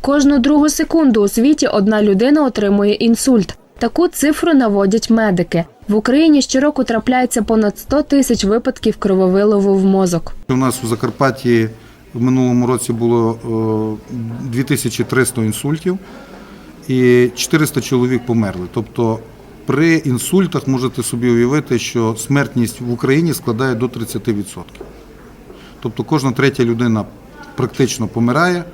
Кожну другу секунду у світі одна людина отримує інсульт. Таку цифру наводять медики. В Україні щороку трапляється понад 100 тисяч випадків крововиливу в мозок. У нас у Закарпатті в минулому році було е, 2300 інсультів і 400 чоловік померли. Тобто при інсультах можете собі уявити, що смертність в Україні складає до 30%. Тобто кожна третя людина практично помирає,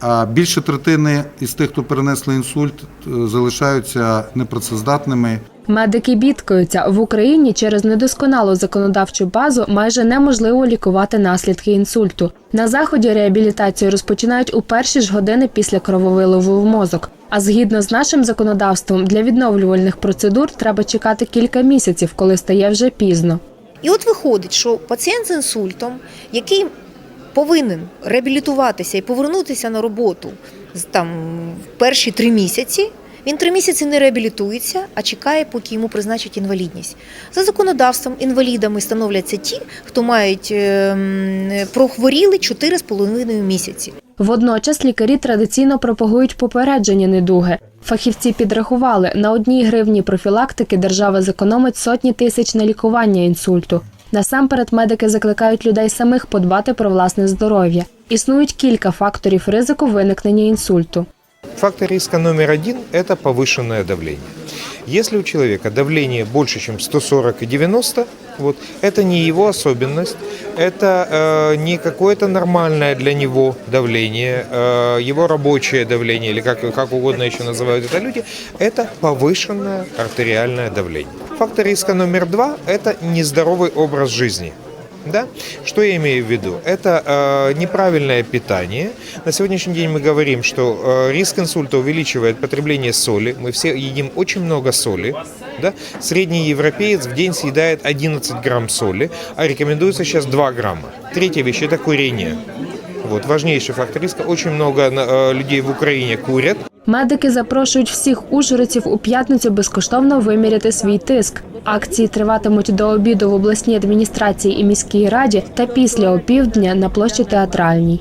а більше третини із тих, хто перенесли інсульт, е, залишаються непрацездатними. Медики бідкаються в Україні через недосконалу законодавчу базу майже неможливо лікувати наслідки інсульту. На заході реабілітацію розпочинають у перші ж години після крововиливу в мозок. А згідно з нашим законодавством, для відновлювальних процедур треба чекати кілька місяців, коли стає вже пізно. І от виходить, що пацієнт з інсультом, який повинен реабілітуватися і повернутися на роботу там в перші три місяці. Він три місяці не реабілітується, а чекає, поки йому призначать інвалідність. За законодавством інвалідами становляться ті, хто мають ем, прохворіли 4,5 місяці. Водночас лікарі традиційно пропагують попередження недуги. Фахівці підрахували, на одній гривні профілактики держава зекономить сотні тисяч на лікування інсульту. Насамперед медики закликають людей самих подбати про власне здоров'я. Існують кілька факторів ризику виникнення інсульту. Фактор риска номер один – это повышенное давление. Если у человека давление больше, чем 140 и 90, вот, это не его особенность, это э, не какое-то нормальное для него давление, э, его рабочее давление, или как, как угодно еще называют это люди, это повышенное артериальное давление. Фактор риска номер два – это нездоровый образ жизни. Да? Что я имею в виду? Это э, неправильное питание. На сегодняшний день мы говорим, что э, риск инсульта увеличивает потребление соли. Мы все едим очень много соли. Да? Средний европеец в день съедает 11 грамм соли, а рекомендуется сейчас 2 грамма. Третья вещь – это курение. Вот, важнейший фактор риска. Очень много э, людей в Украине курят. Медики запрошують всіх ужгородців у п'ятницю безкоштовно виміряти свій тиск. Акції триватимуть до обіду в обласній адміністрації і міській раді та після опівдня на площі театральній.